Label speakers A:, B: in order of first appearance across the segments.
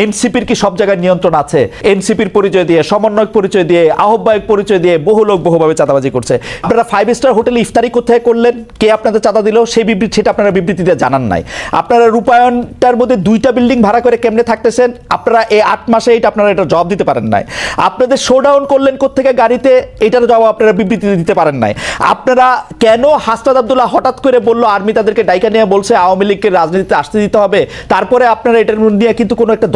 A: এনসিপির কি সব জায়গায় নিয়ন্ত্রণ আছে? এনসিপির পরিচয় দিয়ে, সমন্বয়ক পরিচয় দিয়ে, আহ্বায়ক পরিচয় দিয়ে বহু লোক বহুভাবে চাঁদাবাজি করছে। আপনারা ফাইভ স্টার হোটেলে ইফতারি কোথায় করলেন? কে আপনাদের চাঁদা দিল? সেই বিবৃতি সেটা আপনারা বিবৃতিতে জানান নাই। আপনারা রূপায়ণটার মধ্যে দুইটা বিল্ডিং ভাড়া করে কেমনে থাকতেছেন? আপনারা এই আট মাসে এটা আপনারা এটা জবাব দিতে পারেন নাই। আপনাদের শোডাউন করলেন কোথেকে গাড়িতে? এটার জবাব আপনারা বিবৃতিতে দিতে পারেন নাই। আপনারা কেন হাসনাদ আবদুল্লাহ হঠাৎ করে বলল, আর্মি তাদেরকে ডাইকা নিয়ে বলছে, আওয়ামী লীগকে রাজনীতিতে আসতে দিতে হবে তারপরে আপনারা এটার নিয়ে কিন্তু কোনো একটা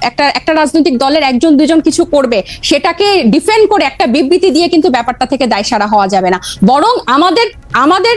B: একটা একটা রাজনৈতিক দলের একজন, দুজন কিছু করবে, সেটাকে ডিফেন্ড করে একটা বিবৃতি দিয়ে কিন্তু ব্যাপারটা থেকে দায় সারা হওয়া যাবে না। বরং আমাদের আমাদের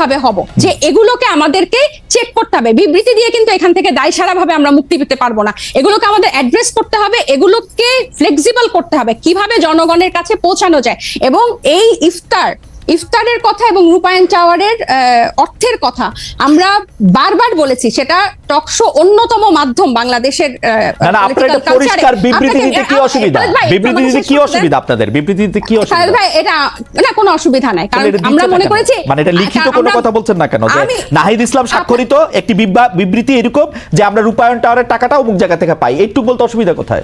B: হব, যে এগুলোকে আমাদেরকে চেক করতে হবে। বিবৃতি দিয়ে কিন্তু এখান থেকে দায় সারা ভাবে আমরা মুক্তি পেতে পারব না। এগুলোকে আমাদের অ্যাড্রেস করতে হবে, এগুলোকে ফ্লেক্সিবল করতে হবে। কীভাবে জনগণের কাছে পৌঁছানো যায়? এবং এই ইফতার ইফতারের কথা এবং রূপায়ণ টাওয়ারের অর্থের কথা আমরা বারবার বলেছি সেটা টকশো অন্যতম মাধ্যম বাংলাদেশের
A: একটা। পরিষ্কার বিবৃতি দিতে কি অসুবিধা? বিবৃতি দিতে কি অসুবিধা আপনাদের? বিবৃতি দিতে কি অসুবিধা?
B: ভাই এটা না কোনো অসুবিধা নাই কারণ আমরা মনে করেছি
A: মানে এটা লিখিত কোনো কথা বলছেন না কেন? যে নাহিদ ইসলাম স্বাক্ষরিত একটি বিবৃতি এরকম যে আমরা রূপায়ণ টাওয়ারের টাকাটা অমুক জায়গা থেকে পাই। এইটুকু বলতে অসুবিধা কোথায়?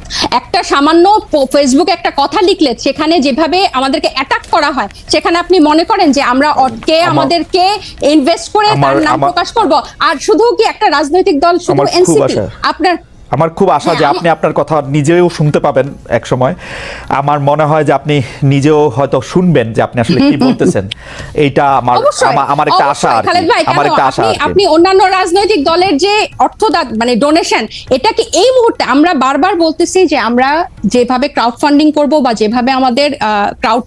B: একটা সামান্য ফেসবুক একটা কথা লিখলে সেখানে যেভাবে আমাদেরকে অ্যাটাক করা হয় সেখানে আপনি মনে করেন যে আমরা
A: কে
B: আমাদেরকে ইনভেস্ট করে তার নাম প্রকাশ করব। আর শুধু কি একটা রাজনৈতিক দল শুধু এনসিপি আপনার
A: আমার খুব আশা
B: হ্যাঁ,
A: যে আপনি আপনার কথা নিজেও শুনতে পাবেন এক সময় আমার মনে হয় যে আপনি নিজেও হয়তো শুনবেন যে আপনি আসলে কি বলতেছেন এইটা আমার আমার- একটা আশা আর। আমার একটা আশা
B: আপনি- অন্যান্য রাজনৈতিক দলের যে অর্থ মানে ডোনেশন এটা কি এই মুহূর্তে আমরা বারবার বলতেছি যে আমরা যেভাবে ক্রাউড ফান্ডিং করব বা যেভাবে আমাদের ক্রাউড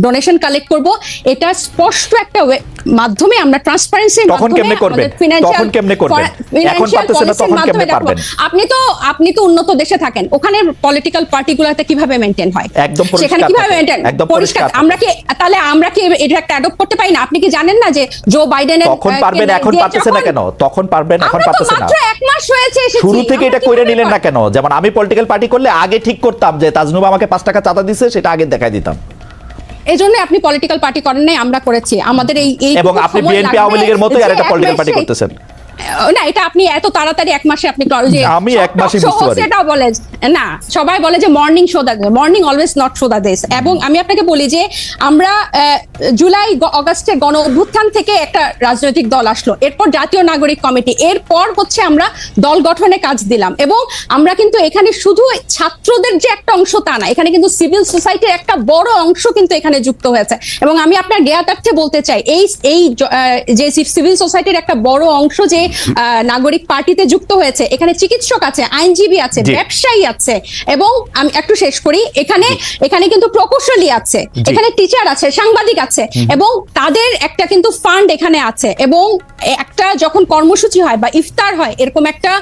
B: ডোনেশন কালেক্ট করব এটা স্পষ্ট একটা মাধ্যমে আমরা ট্রান্সপারেন্সি
A: তখন কেমনে করবেন? তখন কেমনে করবেন? এখন পারতেছেন না, তখন কেমনে পারবেন?
B: আপনি তো আপনি তো উন্নত দেশে থাকেন। ওখানে পলিটিক্যাল পার্টিগুলোতে কীভাবে মেনটেন হয়?
A: একদম
B: সেখানে কীভাবে মেনটেন
A: একদম
B: পরিষ্কার। আমরা কি তাহলে আমরা কি এটা একটা অ্যাডপ্ট করতে পারি না? আপনি কি জানেন না যে জো বাইডেনের
A: তখন পারবেন এখন পারতেছে না কেন? তখন পারবেন এখন পারতেছে না।
B: মাত্র এক মাস হয়েছে এসেছি।
A: শুরু থেকে এটা কইরা নিলেন না কেন? যেমন আমি পলিটিক্যাল পার্টি করলে আগে ঠিক করতাম যে তাজনুবা আমাকে পাঁচ টাকা চাঁদা দিছে সেটা আগে দেখাই দিতাম।
B: এই জন্য আপনি পলিটিক্যাল পার্টি করেন নাই আমরা করেছি। আমাদের এই এই
A: এবং আপনি বিএনপি আওয়ামী লীগের মতোই আর একটা পলিটিক্যাল পার্টি করতেছেন।
B: না এটা আপনি এত তাড়াতাড়ি এক মাসে আপনি যে
A: আমি এক মাসে বুঝতে পারি।
B: এটাও বলে না সবাই বলে যে morning show morning always not show এবং আমি আপনাকে বলি যে আমরা জুলাই অগাস্টে গণ অভ্যুত্থান থেকে একটা রাজনৈতিক দল আসলো। এরপর জাতীয় নাগরিক কমিটি। এরপর হচ্ছে আমরা দল গঠনে কাজ দিলাম। এবং আমরা কিন্তু এখানে শুধু ছাত্রদের যে একটা অংশ তা না এখানে কিন্তু সিভিল সোসাইটির একটা বড় অংশ কিন্তু এখানে যুক্ত হয়েছে। এবং আমি আপনার জ্ঞাতার্থে বলতে চাই এই এই যে সিভিল সোসাইটির একটা বড় অংশ যে নাগরিক পার্টিতে যুক্ত হয়েছে। এখানে চিকিৎসক আছে আইনজীবী আছে ব্যবসায়ী আছে এবং আমি একটু শেষ করি এখানে এখানে কিন্তু প্রকৌশলী আছে এখানে টিচার আছে সাংবাদিক আছে এবং তাদের একটা কিন্তু ফান্ড এখানে আছে এবং একটা যখন কর্মসূচি হয় বা ইফতার হয় এরকম একটা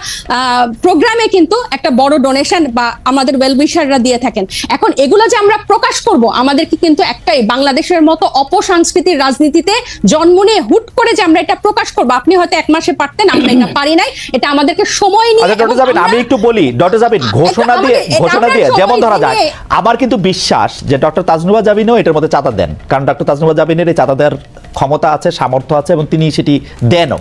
B: প্রোগ্রামে কিন্তু একটা বড় ডোনেশন বা আমাদের ওয়েলউইশাররা দিয়ে থাকেন। এখন এগুলো যে আমরা প্রকাশ করব আমাদেরকে কিন্তু একটাই বাংলাদেশের মতো অপসংস্কৃতির রাজনীতিতে জন্ম নিয়ে হুট করে যে আমরা এটা প্রকাশ করব আপনি হয়তো এক মাসে পারতেন আমরা এটা পারি নাই এটা আমাদেরকে সময় নিয়ে
A: আচ্ছা ডক্টর জাবিন আমি একটু বলি ডক্টর জাবিন ঘোষণা দিয়ে ঘোষণা দিয়ে যেমন ধরা যায় আমার কিন্তু বিশ্বাস যে ডক্টর তাজনুবা জাবিনও এটার মধ্যে চাঁদা দেন। কারণ ডক্টর তাজনুবা জাবিনের এই চাঁদা দেওয়ার ক্ষমতা আছে সামর্থ্য আছে এবং তিনি সেটি দেনও।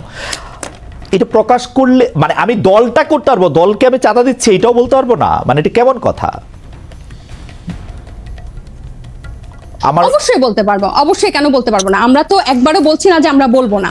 A: এটা প্রকাশ করলে মানে আমি দলটা করতে পারব দলকে আমি চাঁদা দিচ্ছি এটাও বলতে পারব না? মানে এটা কেমন কথা? আমার
B: অবশ্যই বলতে পারব অবশ্যই কেন বলতে পারব না? আমরা তো একবারও বলছি না যে আমরা বলব না।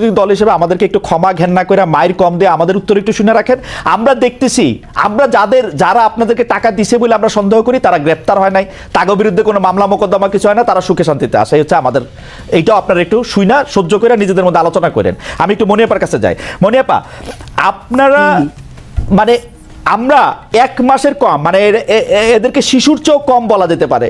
A: দল হিসেবে আমাদেরকে একটু ক্ষমা ঘেন্না করে মায়ের কম দিয়ে আমাদের উত্তর একটু শুনে রাখেন। আমরা দেখতেছি আমরা যাদের যারা আপনাদেরকে টাকা দিছে বলে আমরা সন্দেহ করি তারা গ্রেপ্তার হয় নাই। তাগো বিরুদ্ধে কোনো মামলা মোকদ্দমা কিছু হয় না তারা সুখে শান্তিতে আসে হচ্ছে আমাদের এইটাও আপনারা একটু শুইনা সহ্য করে নিজেদের মধ্যে আলোচনা করেন। আমি একটু মনিয়াপার কাছে যাই। মনিয়াপা আপনারা মানে আমরা এক মাসের কম মানে এদেরকে শিশুর চেয়েও কম বলা যেতে পারে।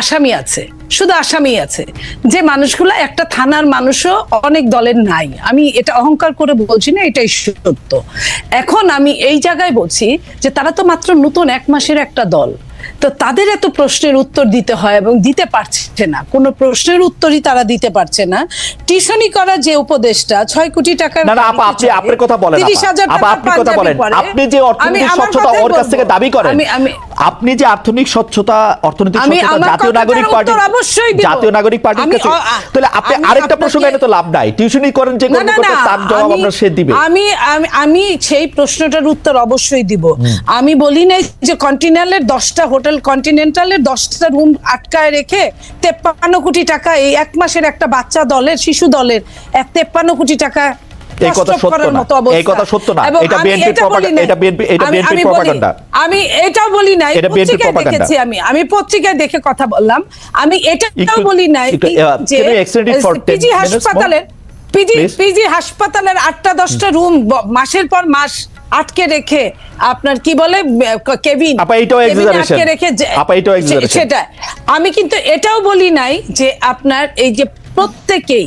C: আসামি আছে, শুধু আসামি আছে। যে মানুষগুলো একটা থানার মানুষও অনেক দলের নাই। আমি এটা অহংকার করে বলছি না, এটাই সত্য। এখন আমি এই জায়গায় বলছি যে তারা তো মাত্র নতুন এক মাসের একটা দল। তো তাদের এত প্রশ্নের উত্তর দিতে হয় এবং দিতে পারছে না। কোনো প্রশ্নের উত্তরই তারা দিতে পারছে না। টিউশনি করা যে উপদেশটা ছয় কোটি টাকার
A: না না আপা আপনি আপনার কথা বলেন আপা। আপনি কথা বলেন। আপনি যে অর্থনৈতিক স্বচ্ছতা ওর কাছ থেকে দাবি করেন
C: আমি আমি
A: আপনি যে আর্থিক স্বচ্ছতা অর্থনৈতিক স্বচ্ছতা জাতীয় নাগরিক পার্টি
C: অবশ্যই
A: জাতীয় নাগরিক পার্টির কাছে তাহলে আপনি আরেকটা প্রশ্ন এনে তো লাভ নাই? টিউশনি করেন যে কর্মকর্তা তার জবাব
C: আমি-
A: আমরা সে দিবে।
C: আমি আমি সেই প্রশ্নটার উত্তর অবশ্যই দিব। আমি বলি নাই যে কন্টিনেন্টালের দশটা হোটেল কন্টিনেন্টালের দশটা রুম আটকায় রেখে তেপ্পান্ন কোটি টাকা এই এক মাসের একটা বাচ্চা দলের শিশু দলের এক তেপ্পান্ন কোটি টাকা
A: এই কথা সত্য না। এই কথা সত্য না। এটা
C: বলি নাই।
A: এটা
C: আমি- আমি এটাও বলি নাই।
A: এটা
C: পত্রিকায় দেখেছি আমি। আমি পত্রিকায় দেখে কথা বললাম। আমি এটাও বলি নাই যে
A: can you extend it for 10
C: PG হাসপাতালের পিজি পিজি হাসপাতালের আটটা দশটা রুম মাসের পর মাস আটকে রেখে আপনার কি বলে কেবিন
A: আপা, এটাও
C: কেবিনে আটকে রেখে
A: আপা, এটাও
C: সেটা আমি কিন্তু এটাও বলি নাই যে আপনার এই যে প্রত্যেকেই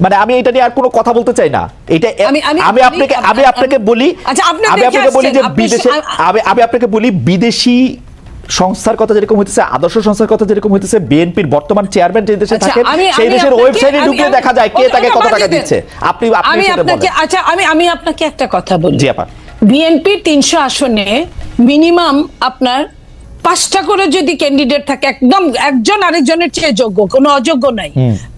A: মানে আমি এটা নিয়ে আর কোনো কথা বলতে চাই না। এটা
C: আমি-
A: আপনাকে
C: আমি-
A: আপনাকে বলি
C: আচ্ছা,
A: আমি আপনাকে বলি যে বিদেশে আমি আমি আপনাকে বলি বিদেশি সংস্থার কথা যেরকম হইতেছে আদর্শ সংস্থার কথা যেরকম হইতেছে বিএনপির বর্তমান চেয়ারম্যান যে দেশে
C: আচ্ছা,
A: থাকেন সেই দেশের ওয়েবসাইটে ঢুকলে দেখা যায় কে তাকে কত টাকা দিচ্ছে। আপনি আপনি
C: আমি আপনাকে আচ্ছা আমি আমি আপনাকে একটা কথা বলি।
A: জি, আপা।
C: বিএনপি তিনশো আসনে মিনিমাম আপনার পাঁচটা করে যদি ক্যান্ডিডেট থাকে একদম একজন আরেকজনের চেয়ে যোগ্য কোনো অযোগ্য নাই।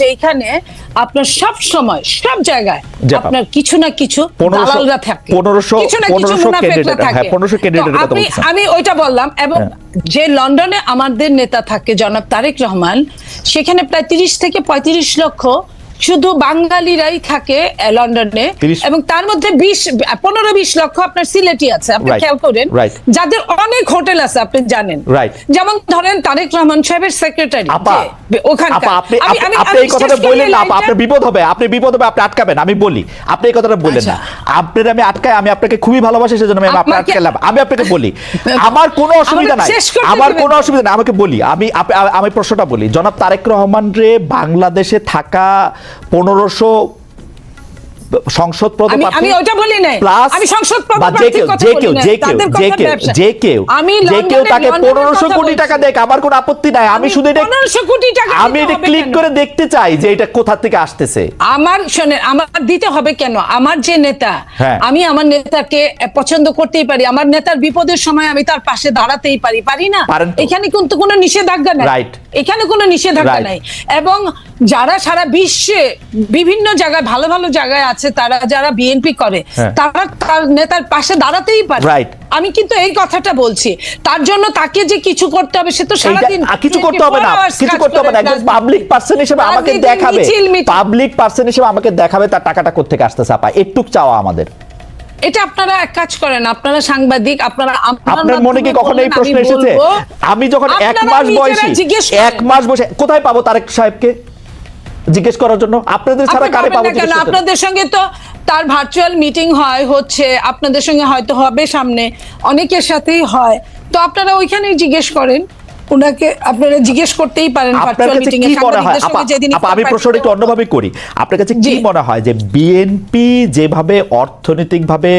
C: যেখানে আপনার সব সময় সব জায়গায় আপনার কিছু না কিছু
A: 1500
C: দালালরা থাকে।
A: 1500
C: কিছু না কিছু
A: 1500
C: থাকে
A: হ্যাঁ, 1500 candidate
C: তো
A: এর কথা
C: আপনি আমি ওইটা বললাম এবং
A: হ্যাঁ।
C: যে লন্ডনে আমাদের নেতা থাকে জনাব তারেক রহমান সেখানে প্রায় তিরিশ থেকে পঁয়ত্রিশ লক্ষ শুধু বাঙালিরাই থাকে লন্ডনে। এবং তার মধ্যে বিশ পনেরো বিশ লক্ষ আপনার সিলেটি আছে আপনি খেয়াল করেন। যাদের অনেক হোটেল আছে আপনি জানেন। যেমন ধরেন তারেক রহমান সাহেবের সেক্রেটারি ওখানকার।
A: আপনি এই কথাটা বললেন না আপনার বিপদ হবে আপনি বিপদ হবে আপনি আটকাবেন আমি বলি। আপনি এই কথাটা বললেন না। আপনার আমি আটকাই আমি আপনাকে খুবই ভালোবাসি সেজন্য আমি আপনাকে আটকালাম আমি আপনাকে বলি আমার কোনো অসুবিধা নাই। আমার কোনো অসুবিধা নাই। আমাকে বলি আমি আমি প্রশ্নটা বলি। জনাব তারেক রহমান রে বাংলাদেশে থাকা পনেরোশো সংসদ
C: আমি ওটা বলি নাই। আমি সংসদ
A: যে কেউ যে কেউ যে কেউ যে কেউ
C: আমি
A: যে কেউ তাকে কোটি টাকা দেখ আমার কোনো আপত্তি নাই। আমি শুধু এটা
C: 1500 কোটি টাকা
A: আমি এটা ক্লিক করে দেখতে চাই যে এটা কোথা থেকে আসতেছে।
C: আমার শোনেন আমার দিতে হবে কেন? আমার যে নেতা
A: হ্যাঁ।
C: আমি আমার নেতাকে পছন্দ করতেই পারি। আমার নেতার বিপদের সময় আমি তার পাশে দাঁড়াতেই পারি। পারি না? এখানে কিন্তু কোনো নিষেধাজ্ঞা নাই।
A: Right.
C: এখানে কোনো নিষেধাজ্ঞা নাই। এবং যারা সারা বিশ্বে বিভিন্ন জায়গায় ভালো ভালো জায়গায় আছে তারা যারা বিএনপি করে
A: হ্যাঁ।
C: তারা তার নেতার পাশে দাঁড়াতেই পারে। আমি কিন্তু এই কথাটা বলছি। তার জন্য তাকে যে কিছু করতে হবে সে তো সারাদিন
A: কিছু করতে হবে না। কিছু করতে হবে না। একজন পাবলিক পার্সন হিসেবে আমাকে দেখাবে। পাবলিক পার্সন হিসেবে আমাকে দেখাবে তার টাকাটা কোথেকে আসতেছে আপা। একটুক চাওয়া আমাদের।
C: এটা আপনারা এক কাজ করেন আপনারা সাংবাদিক আপনারা
A: আপনার মনে কি কখনো এই প্রশ্ন এসেছে? আমি যখন এক মাস বয়সী এক মাস বসে কোথায় পাবো তারেক সাহেবকে জিজ্ঞেস করার জন্য? আপনাদের ছাড়া কারে পাবো
C: কেন? আপনাদের সঙ্গে তো তার ভার্চুয়াল মিটিং হয় হচ্ছে আপনাদের সঙ্গে হয়তো হবে সামনে অনেকের সাথেই হয়। তো আপনারা ওইখানেই জিজ্ঞেস করেন। উনাকে আপনারা জিজ্ঞেস করতেই পারেন
A: আপনার
C: ভার্চুয়াল
A: কাছে
C: মিটিং এ
A: কি মনে হয়? আমি প্রশ্নটা একটু অন্যভাবে করি। আপনার কাছে কি মনে হয় যে বিএনপি যেভাবে অর্থনৈতিকভাবে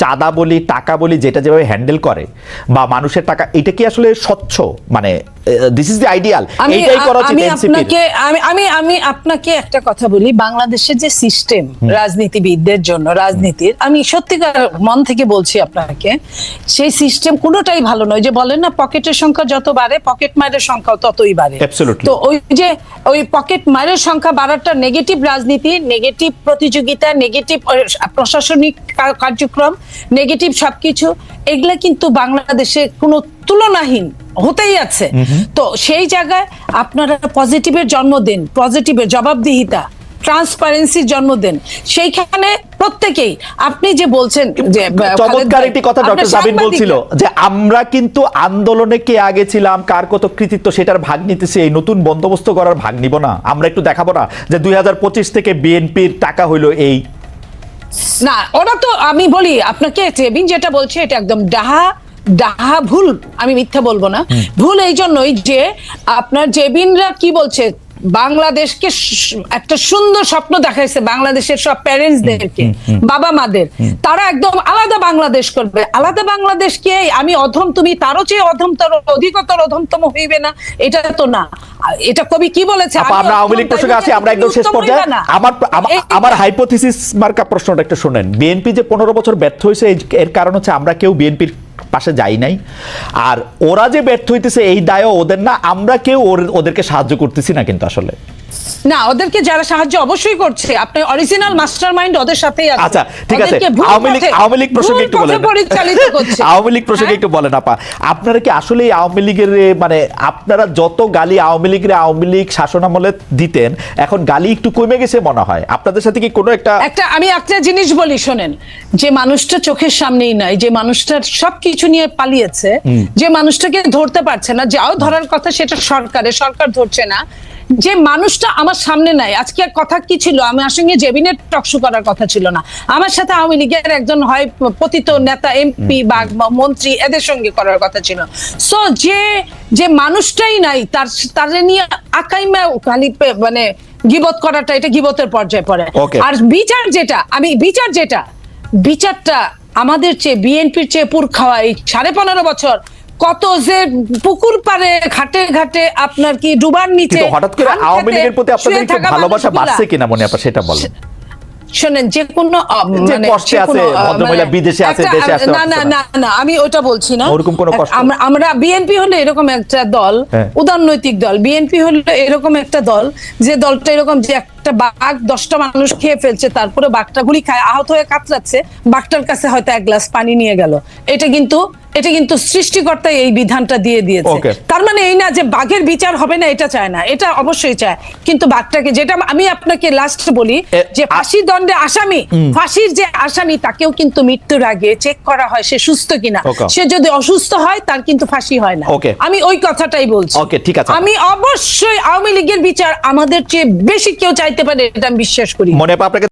A: চাঁদা বলি টাকা বলি যেটা যেভাবে হ্যান্ডেল করে বা মানুষের টাকা এটা কি আসলে স্বচ্ছ? মানে দিস ইজ দ্য আইডিয়াল এইটাই করা উচিত
C: আমি আপনাকে আমি আমি আমি আপনাকে একটা কথা বলি বাংলাদেশের যে সিস্টেম রাজনীতিবিদদের জন্য রাজনীতির আমি সত্যিকার মন থেকে বলছি আপনাকে সেই সিস্টেম কোনোটাই ভালো নয় যে বলেন না পকেটের সংখ্যা যত বাড়ে পকেট মারের সংখ্যা ততই বাড়ে. তো ওই যে ওই পকেট মারের সংখ্যা বাড়াটা নেগেটিভ রাজনীতি নেগেটিভ প্রতিযোগিতা নেগেটিভ প্রশাসনিক কার্যক্রম নেগেটিভ সবকিছু এগুলা কিন্তু বাংলাদেশে কোনো তুলনাহীন হতেই আছে। তো সেই জায়গায় আপনারা পজিটিভের জন্ম দেন পজিটিভের জবাবদিহিতা ট্রান্সপারেন্সির জন্ম দেন। সেইখানে প্রত্যেকেই আপনি যে বলছেন যে
A: চমৎকার একটি কথা ডক্টর জাবিন বলছিল যে আমরা কিন্তু আন্দোলনে কে আগে ছিলাম কার কত কৃতিত্ব সেটার ভাগ নিতেছি এই নতুন বন্দোবস্ত করার ভাগ নিব না। আমরা একটু দেখাবো না যে দুই হাজার পঁচিশ থেকে বিএনপির টাকা হইল এই
C: না ওরা তো আমি বলি আপনাকে টেবিন যেটা বলছে এটা একদম ডাহা ডাহা ভুল আমি মিথ্যা বলব না। ভুল এই জন্যই যে আপনার জেবিনরা কি বলছে বাংলাদেশকে একটা সুন্দর স্বপ্ন দেখাইছে বাংলাদেশের সব প্যারেন্টসদেরকে বাবা মাদের। তারা একদম আলাদা বাংলাদেশ করবে। আলাদা বাংলাদেশকে আমি অধম তুমি তারও চেয়ে অধমতর অধিকতর অধমতম হইবে না এটা তো না। এটা কবি কি বলেছে?
A: আমরা আওয়ামী লীগ প্রসঙ্গে আছি আমরা একদম শেষ পর্যায়ে। আমার আমার- হাইপোথিসিস মার্কা প্রশ্নটা একটু শুনেন। বিএনপি যে পনেরো বছর ব্যর্থ হয়েছে এর কারণ হচ্ছে আমরা কেউ বিএনপির পাশে যাই নাই। আর ওরা যে ব্যর্থ হইতেছে, এই দায়ও ওদের না, আমরা কেউ ওদেরকে সাহায্য করতেছি না কিন্তু আসলে।
C: না ওদেরকে যারা সাহায্য অবশ্যই করছে। আপনি অরিজিনাল মাস্টার মাইন্ড ওদের সাথেই আছে
A: আচ্ছা ঠিক আছে। আওয়ামী লীগ আওয়ামী লীগ প্রসঙ্গে একটু বলেন।
C: পরিচালিত করছে।
A: আওয়ামী লীগ প্রসঙ্গে
C: হ্যাঁ?
A: একটু বলেন আপা। আপনারা কি আসলে আওয়ামী লীগের মানে আপনারা যত গালি আওয়ামী লীগের আওয়ামী লীগ শাসন আমলে দিতেন এখন গালি একটু কমে গেছে মনে হয়। আপনাদের সাথে কি কোনো একটা
C: একটা আমি একটা জিনিস বলি শোনেন। যে মানুষটা চোখের সামনেই নাই যে মানুষটার সবকিছু নিয়ে পালিয়েছে যে মানুষটাকে ধরতে পারছে না যাও ধরার কথা সেটা সরকারের সরকার ধরছে না। যে মানুষটা আমার সামনে নাই। আজকে আর কথা কি ছিল? আমার সঙ্গে জেবিনের টকশো করার কথা ছিল না। আমার সাথে আওয়ামী লীগের একজন হয় পতিত নেতা এমপি বা মন্ত্রী এদের সঙ্গে করার কথা ছিল। সো যে যে মানুষটাই নাই তার তার নিয়ে আকাইমা খালি মানে গিবত করাটা এটা গিবতের পর্যায়ে পড়ে। আর বিচার যেটা আমি বিচার যেটা বিচারটা আমাদের চেয়ে বিএনপির চেয়ে পুর খাওয়া এই সাড়ে পনেরো বছর কত যে পুকুর পারে ঘাটে ঘাটে আপনার কি ডুবার নিচে
A: হঠাৎ করে আওয়ামী লীগের প্রতি আপনাদের একটু ভালোবাসা বাড়ছে কিনা মনে আপা সেটা বলেন
C: শোনেন যে কোনো মানে
A: কষ্টে আছে, ভদ্রমহিলা
C: মানে
A: বিদেশে আছে, দেশে আসতে
C: না না
A: না।
C: না আমি ওটা বলছি না
A: ওরকম কোনো কষ্ট?
C: আমরা আমরা বিএনপি হলো এরকম একটা দল
A: হ্যাঁ।
C: উদারনৈতিক দল বিএনপি হলো এরকম একটা দল যে দলটা এরকম যে একটা বাঘ দশটা মানুষ খেয়ে ফেলছে তারপরে বাঘটা গুলি খায় আহত হয়ে কাতরাচ্ছে বাঘটার কাছে হয়তো এক গ্লাস পানি নিয়ে গেল এটা কিন্তু এটা কিন্তু সৃষ্টিকর্তা এই বিধানটা দিয়ে দিয়েছে। তার মানে এই না যে বাঘের বিচার হবে না এটা চায় না। এটা অবশ্যই চায়। কিন্তু বাঘটাকে যেটা আমি আপনাকে লাস্ট বলি যে ফাঁসির দণ্ডে আসামি ফাঁসির যে আসামি তাকেও কিন্তু মৃত্যুর আগে চেক করা হয় সে সুস্থ কিনা। সে যদি অসুস্থ হয় তার কিন্তু ফাঁসি হয় না. আমি ওই কথাটাই বলছি।
A: Okay, ঠিক আছে।
C: আমি অবশ্যই আওয়ামী লীগের বিচার আমাদের চেয়ে বেশি কেউ চাইতে পারে এটা আমি বিশ্বাস করি।
A: মনে আপা আপনাকে